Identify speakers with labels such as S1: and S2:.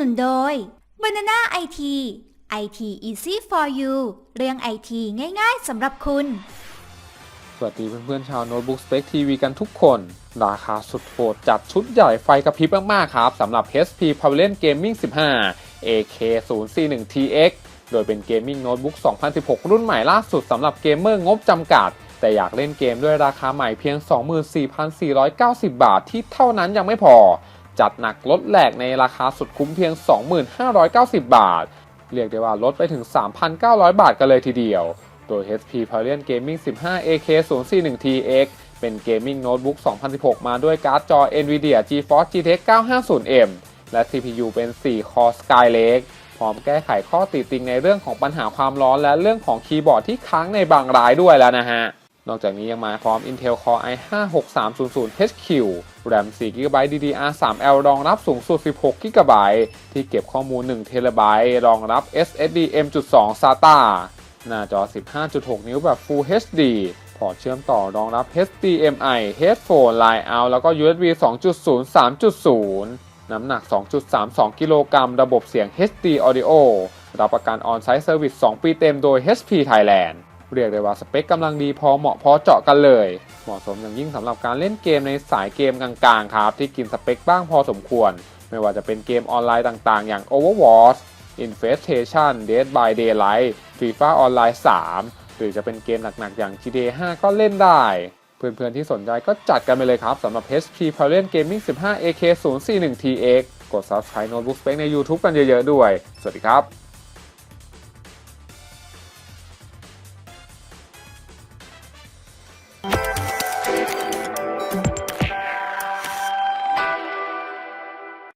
S1: นุนโดย Banana IT IT Easy for you เรื่อง IT ง่ายๆสำหรับคุณ
S2: สวัสดีเพื่อนๆชาวโน้ตบุ๊กสเปคทีวีกันทุกคน ราคาสุดโหดจัดชุดใหญ่ไฟกระพริบมากๆครับสำหรับ HP Pavilion Gaming 15 AK 0 4 1 TX โดยเป็นเกมมิ่งโน้ตบุ๊ก 2016 รุ่นใหม่ล่าสุดสำหรับเกมเมอร์งบจำกัด แต่อยากเล่นเกมด้วยราคาใหม่เพียง 24,490 บาทที่เท่านั้นยังไม่พอ จัดหนักลดแหลกในราคาสุดคุ้มเพียง 2590 บาท เรียกได้ว่าลดไปถึง 3,900 บาทกันเลยทีเดียว โดย HP Pavilion Gaming 15 AK 0 4 1 TX เป็นเกมมิ่งโน้ตบุ๊ก 2016 มาด้วยการ์ดจอ NVIDIA GeForce GTX 950M และ CPU เป็น 4 Core Skylake พร้อมแก้ไขข้อติดติงในเรื่องของปัญหาความร้อนและเรื่องของคีย์บอร์ดที่ค้างในบางรายด้วยแล้วนะฮะ นอกจากนี้ยังมาพร้อม Intel Core i5 6300HQ RAM 4GB DDR3L รองรับสูงสุด 16GB ที่เก็บข้อมูล 1TB รองรับ SSD M.2 SATA หน้าจอ 15.6 นิ้วแบบ Full HD พอร์ตเชื่อมต่อรองรับ HDMI Headphone Line Out แล้วก็ USB 2.0 3.0 น้ำหนัก 2.32 กิโลกรัม ระบบเสียง HD Audio รับประกัน On-Site Service 2 ปีเต็มโดย HP Thailand เรียกได้ว่าสเปคกำลังดีพอเหมาะพอเจาะกันเลย เหมาะสมอย่างยิ่งสำหรับการเล่นเกมในสายเกมกลางๆครับ ที่กินสเปคบ้างพอสมควร ไม่ว่าจะเป็นเกมออนไลน์ต่างๆ อย่าง Overwatch Infestation Dead by Daylight FIFA Online 3 หรือจะเป็นเกมหนักๆ อย่าง GTA 5 ก็เล่นได้ เพื่อนๆที่สนใจก็จัดกันไปเลยครับสำหรับ HP Pavilion Gaming 15 AK 041 TX กด Subscribe Notebook Spec ใน YouTube กันเยอะๆด้วย สวัสดีครับ